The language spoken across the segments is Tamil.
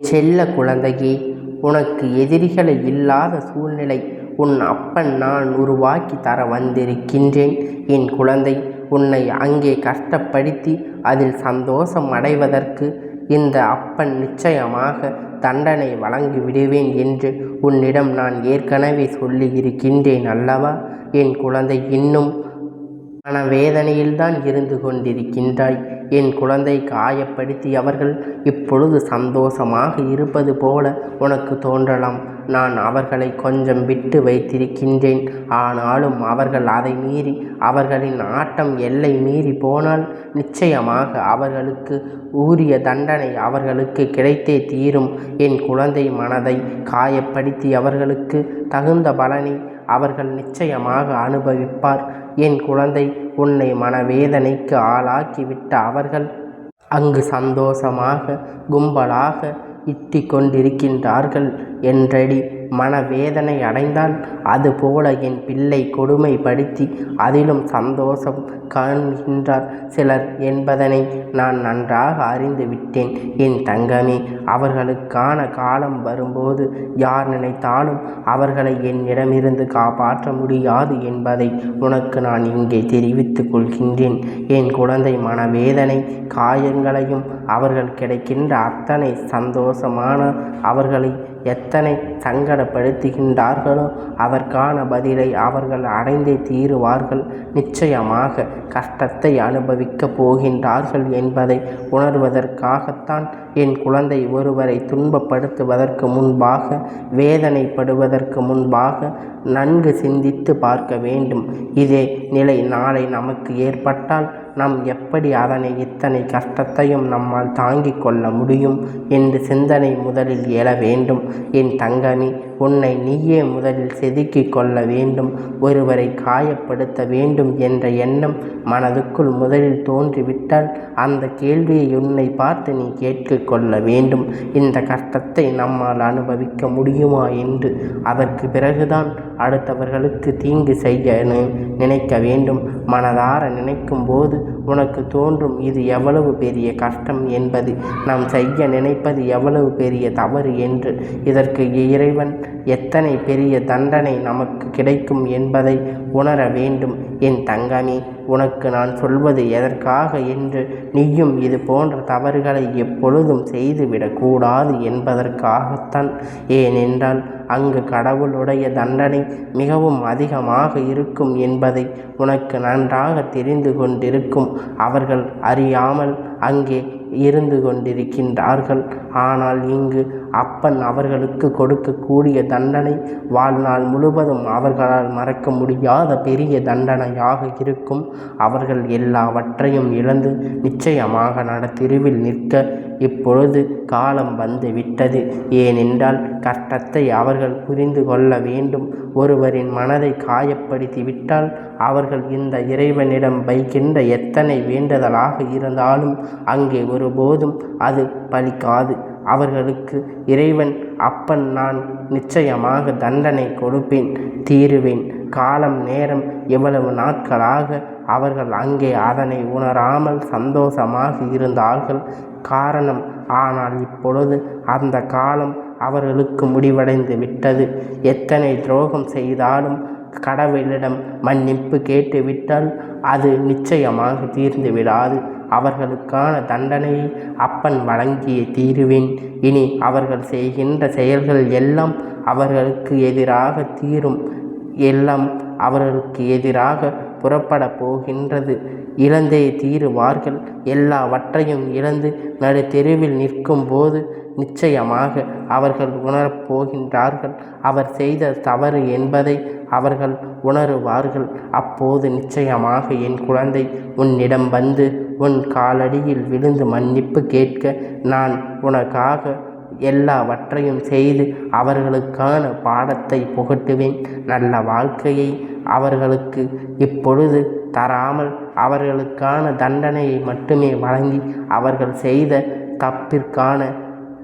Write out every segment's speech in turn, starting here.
செல்ல குழந்தையே உனக்கு எதிரிகளை இல்லாத சூழ்நிலை உன் அப்பன் நான் உருவாக்கி தர வந்திருக்கின்றேன். என் குழந்தை உன்னை அங்கே கஷ்டப்படுத்தி அதில் சந்தோஷம் அடைவதற்கு இந்த அப்பன் நிச்சயமாக தண்டனை வழங்கி விடுவேன் என்று உன்னிடம் நான் ஏற்கனவே சொல்லியிருக்கின்றேன் அல்லவா? என் குழந்தை இன்னும் மனவேதனையில்தான் இருந்து கொண்டிருக்கின்றாய். என் குழந்தை காயப்படுத்தியவர்கள் இப்பொழுது சந்தோஷமாக இருப்பது போல உனக்கு தோன்றலாம். நான் அவர்களை கொஞ்சம் விட்டு வைத்திருக்கின்றேன். ஆனாலும் அவர்கள் அதை மீறி அவர்களின் ஆட்டம் எல்லை மீறி போனால் நிச்சயமாக அவர்களுக்கு ஊரிய தண்டனை அவர்களுக்கு கிடைத்தே தீரும். என் குழந்தை மனதை காயப்படுத்தி அவர்களுக்கு தகுந்த பலனை அவர்கள் நிச்சயமாக அனுபவிப்பார். என் குழந்தை உன்னை மனவேதனைக்கு ஆளாக்கிவிட்ட அவர்கள் அங்கு சந்தோஷமாக கும்பலாக இட்டிக் கொண்டிருக்கின்றார்கள் என்றடி. மனவேதனை அடைந்தால் அதுபோல என் பிள்ளை கொடுமைப்படுத்தி அதிலும் சந்தோஷம் காண்கின்றார் சிலர் என்பதனை நான் நன்றாக அறிந்து விட்டேன். என் தங்கமே அவர்களுக்கான காலம் வரும்போது யார் நினைத்தாலும் அவர்களை என்னிடமிருந்து காப்பாற்ற முடியாது என்பதை உனக்கு நான் இங்கே தெரிவித்துக் கொள்கின்றேன். என் குழந்தை மனவேதனை காயங்களையும் அவர்கள் கிடைக்கின்ற அத்தனை சந்தோஷமான அவர்களை எத்தனை சங்கடப்படுத்துகின்றார்களோ அதற்கான பதிலை அவர்கள் அடைந்தே தீருவார்கள். நிச்சயமாக கஷ்டத்தை அனுபவிக்கப் போகின்றார்கள் என்பதை உணர்வதற்காகத்தான் என் குழந்தை ஒருவரை துன்பப்படுத்துவதற்கு முன்பாக வேதனைப்படுவதற்கு முன்பாக நன்கு சிந்தித்து பார்க்க வேண்டும். இதே நிலை நாளை நமக்கு ஏற்பட்டால் நாம் எப்படி அதனை இத்தனை கஷ்டத்தையும் நம்மால் தாங்கிக் கொள்ள முடியும்? என்று சிந்தனை முதலில் எழ வேண்டும். என் தங்கமி உன்னை நீயே முதலில் செதுக்கிக் கொள்ள வேண்டும் ஒருவரை காயப்படுத்த வேண்டும் என்ற எண்ணம் மனதுக்குள் முதலில் தோன்றிவிட்டால் அந்த கேள்வியை உன்னை பார்த்து நீ கேட்க கொள்ள வேண்டும். இந்த கஷ்டத்தை நம்மால் அனுபவிக்க முடியுமா என்று? அதற்கு பிறகுதான் அடுத்தவர்களுக்கு தீங்கு செய்ய நினைக்க வேண்டும். மனதார நினைக்கும் போது உனக்கு தோன்றும் இது எவ்வளவு பெரிய கஷ்டம் என்பது நாம் செய்ய நினைப்பது எவ்வளவு பெரிய தவறு என்று. இதற்கு இறைவன் எத்தனை பெரிய தண்டனை நமக்கு கிடைக்கும் என்பதை உணர வேண்டும். என் தங்கமே உனக்கு நான் சொல்வது எதற்காக என்று நீயும் இது போன்ற தவறுகளை எப்பொழுதும் செய்துவிடக்கூடாது என்பதற்காகத்தான். ஏனென்றால் அங்கு கடவுளுடைய தண்டனை மிகவும் அதிகமாக இருக்கும் என்பதை உனக்கு நன்றாக தெரிந்து கொண்டிருக்கும். அவர்கள் அறியாமல் அங்கே இருந்து கொண்டிருக்கின்றார்கள். ஆனால் இங்கு அப்பன் அவர்களுக்கு கொடுக்கக்கூடிய தண்டனை வாழ்நாள் முழுவதும் அவர்களால் மறக்க முடியாத பெரிய தண்டனையாக இருக்கும். அவர்கள் எல்லாவற்றையும் இழந்து நிச்சயமாக நடுத்தெருவில் நிற்க இப்பொழுது காலம் வந்து விட்டது. ஏனென்றால் கஷ்டத்தை அவர்கள் புரிந்து கொள்ள வேண்டும். ஒருவரின் மனதை காயப்படுத்தி விட்டால் அவர்கள் இந்த இறைவனிடம் வைக்கின்ற எத்தனை வேண்டுதலாக இருந்தாலும் அங்கே ஒருபோதும் அது பலிக்காது. அவர்களுக்கு இறைவன் அப்பன் நான் நிச்சயமாக தண்டனை கொடுப்பேன் தீருவேன். காலம் நேரம் எவ்வளவு நாட்களாக அவர்கள் அங்கே அதனை உணராமல் சந்தோஷமாக இருந்தார்கள்? காரணம் ஆனால் இப்பொழுது அந்த காலம் அவர்களுக்கு முடிவடைந்து விட்டது. எத்தனை துரோகம் செய்தாலும் கடவுளிடம் மன்னிப்பு கேட்டுவிட்டால் அது நிச்சயமாக தீர்ந்து விடாது. அவர்களுக்கான தண்டனையை அப்பன் வழங்கிய தீருவேன். இனி அவர்கள் செய்கின்ற செயல்கள் எல்லாம் அவர்களுக்கு எதிராக தீரும். எல்லாம் அவர்களுக்கு எதிராக புறப்பட போகின்றது. இழந்தே தீருவார்கள். எல்லாவற்றையும் இழந்து நடு தெருவில் நிற்கும் போது நிச்சயமாக அவர்கள் உணரப் போகின்றார்கள் அவர் செய்த தவறு என்பதை அவர்கள் உணருவார்கள். அப்போது நிச்சயமாக என் குழந்தை உன்னிடம் வந்து உன் காலடியில் விழுந்து மன்னிப்பு கேட்க நான் உனக்காக எல்லாவற்றையும் செய்து அவர்களுக்கான பாடத்தை புகட்டுவேன். நல்ல வாழ்க்கையை அவர்களுக்கு இப்பொழுது தராமல் அவர்களுக்கான தண்டனையை மட்டுமே வழங்கி அவர்கள் செய்த தப்பிற்கான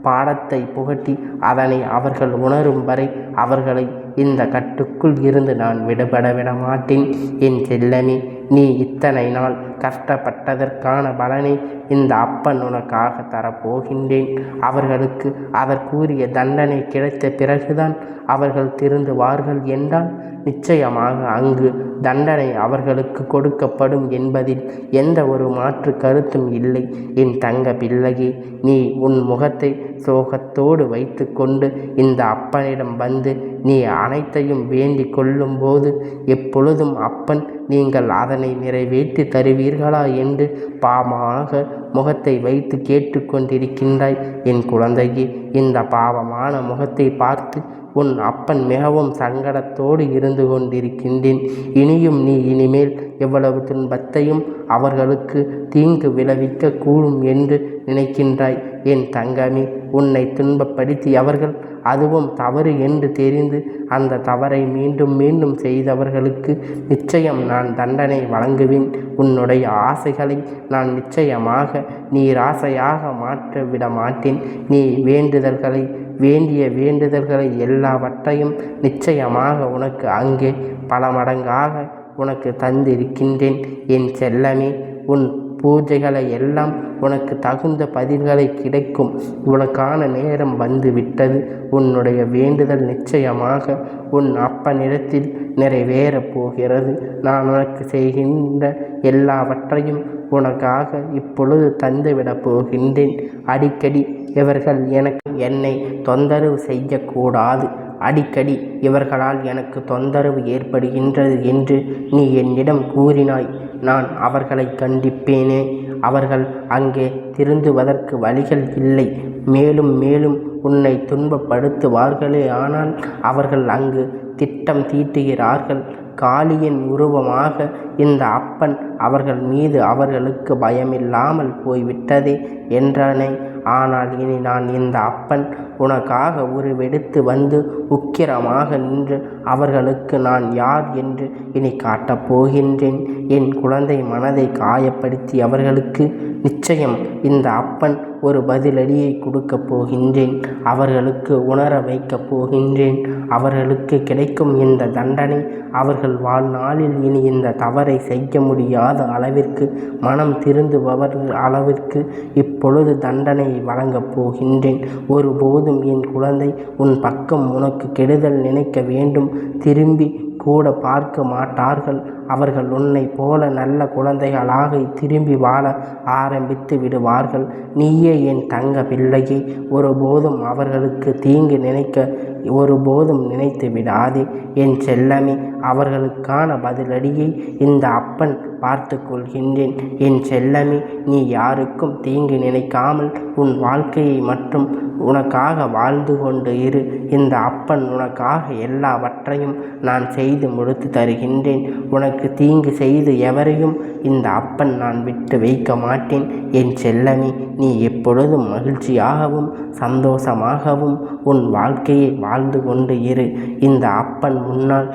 பாடத்தை புகட்டி அதனை அவர்கள் உணரும் வரை அவர்களை இந்த கட்டுக்குள் இருந்து நான் விடுபட விட மாட்டேன். என் செல்லமே நீ இத்தனை நாள் கஷ்டப்பட்டதற்கான பலனை இந்த அப்பன் உனக்காக தரப்போகின்றேன். அவர்களுக்கு அவர் கூறிய தண்டனை கிடைத்த பிறகுதான் அவர்கள் திருந்துவார்கள் என்றால் நிச்சயமாக அங்கு தண்டனை அவர்களுக்கு கொடுக்கப்படும் என்பதில் எந்த ஒரு மாற்று கருத்தும் இல்லை. என் தங்க பிள்ளையே நீ உன் முகத்தை சோகத்தோடு வைத்துக்கொண்டு இந்த அப்பனிடம் வந்து நீ அனைத்தையும் வேண்டிக் கொள்ளும்போது எப்பொழுதும் அப்பன் நீங்கள் அதனை நிறைவேற்றி தருவீர்களா என்று பாவமாக முகத்தை வைத்து கேட்டுக்கொண்டிருக்கின்றாய் என் குழந்தையே இந்த பாவமான முகத்தை பார்த்து உன் அப்பன் மிகவும் சங்கடத்தோடு இருந்து கொண்டிருக்கின்றேன். இனியும் நீ இனிமேல் எவ்வளவு துன்பத்தையும் அவர்களுக்கு தீங்கு விளைவிக்க கூடும் என்று நினைக்கின்றாய். என் தங்கமே உன்னை துன்பப்படுத்தி அவர்கள் அதுவும் தவறு என்று தெரிந்து அந்த தவறை மீண்டும் மீண்டும் செய்தவர்களுக்கு நிச்சயம் நான் தண்டனை வழங்குவேன். உன்னுடைய ஆசைகளை நான் நிச்சயமாக நீராசையாக மாற்ற விட மாட்டேன் நீ வேண்டுதல்களை வேண்டிய வேண்டுதல்களை எல்லாவற்றையும் நிச்சயமாக உனக்கு அங்கே பல மடங்காக உனக்கு தந்திருக்கின்றேன். என் செல்லமே உன் பூஜைகளை எல்லாம் உனக்கு தகுந்த பதில்களை கிடைக்கும். உனக்கான நேரம் வந்து விட்டது. உன்னுடைய வேண்டுதல் நிச்சயமாக உன் அப்பனிடத்தில் நிறைவேறப் போகிறது. நான் உனக்கு செய்கின்ற எல்லாவற்றையும் உனக்காக இப்பொழுது தந்துவிடப் போகின்றேன். அடிக்கடி இவர்கள் எனக்கு என்னை தொந்தரவு செய்யக்கூடாது. அடிக்கடி இவர்களால் எனக்கு தொந்தரவு ஏற்படுகின்றது என்று நீ என்னிடம் கூறினாய். நான் அவர்களை கண்டிப்பேனே. அவர்கள் அங்கே திருந்துவதற்கு வழிகள் இல்லை. மேலும் மேலும் உன்னை துன்பப்படுத்துவார்களே. ஆனால் அவர்கள் அங்கு திட்டம் தீட்டுகிறார்கள். காளியின் உருவமாக இந்த அப்பன் அவர்கள் மீது அவர்களுக்கு பயமில்லாமல் போய்விட்டதே என்றனை. ஆனால் இனி நான் இந்த அப்பன் உனக்காக உருவெடுத்து வந்து உக்கிரமாக நின்று அவர்களுக்கு நான் யார் என்று இனி காட்டப் போகின்றேன். என் குழந்தை மனதை காயப்படுத்தி அவர்களுக்கு நிச்சயம் இந்த அப்பன் ஒரு பதிலடியை கொடுக்கப் போகின்றேன். அவர்களுக்கு உணர வைக்கப் போகின்றேன். அவர்களுக்கு கிடைக்கும் இந்த தண்டனை அவர்கள் வாழ்நாளில் இனி இந்த தவறை செய்ய முடியாத அளவிற்கு மனம் திருந்துபவர் அளவிற்கு இப்பொழுது தண்டனை வழங்கப் போகின்றேன். ஒருபோதும் என் குழந்தை உன் பக்கம் உனக்கு கெடுதல் நினைக்க வேண்டும். திரும்பி கூட பார்க்க மாட்டார்கள். அவர்கள் உன்னை போல நல்ல குழந்தைகளாக திரும்பி வாழ ஆரம்பித்து விடுவார்கள். நீயே என் தங்க பிள்ளையை. ஒருபோதும் அவர்களுக்கு தீங்கு நினைக்க ஒருபோதும் நினைத்து விடாதே. என் செல்லமே அவர்களுக்கான பதிலடியை இந்த அப்பன் பார்த்து கொள்கின்றேன் என் செல்லமே நீ யாருக்கும் தீங்கு நினைக்காமல் உன் வாழ்க்கையை மட்டும் உனக்காக வாழ்ந்து கொண்டு இரு. இந்த அப்பன் உனக்காக எல்லாவற்றையும் நான் செய்து முடித்து தருகின்றேன். உனக்கு தீங்கு செய்து எவரையும் இந்த அப்பன் நான் விட்டு வைக்க மாட்டேன். என் செல்லமே நீ எப்பொழுதும் மகிழ்ச்சியாகவும் சந்தோஷமாகவும் உன் வாழ்க்கையை வாழ்ந்து கொண்டு இரு. இந்த அப்பன் முன்னால்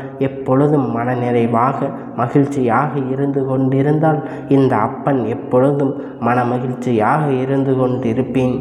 எப்பொழுதும் மனநிறைவாக மகிழ்ச்சியாக இருந்து கொண்டிருந்தால் இந்த அப்பன் எப்பொழுதும் மன மகிழ்ச்சியாக இருந்து கொண்டிருப்பேன்.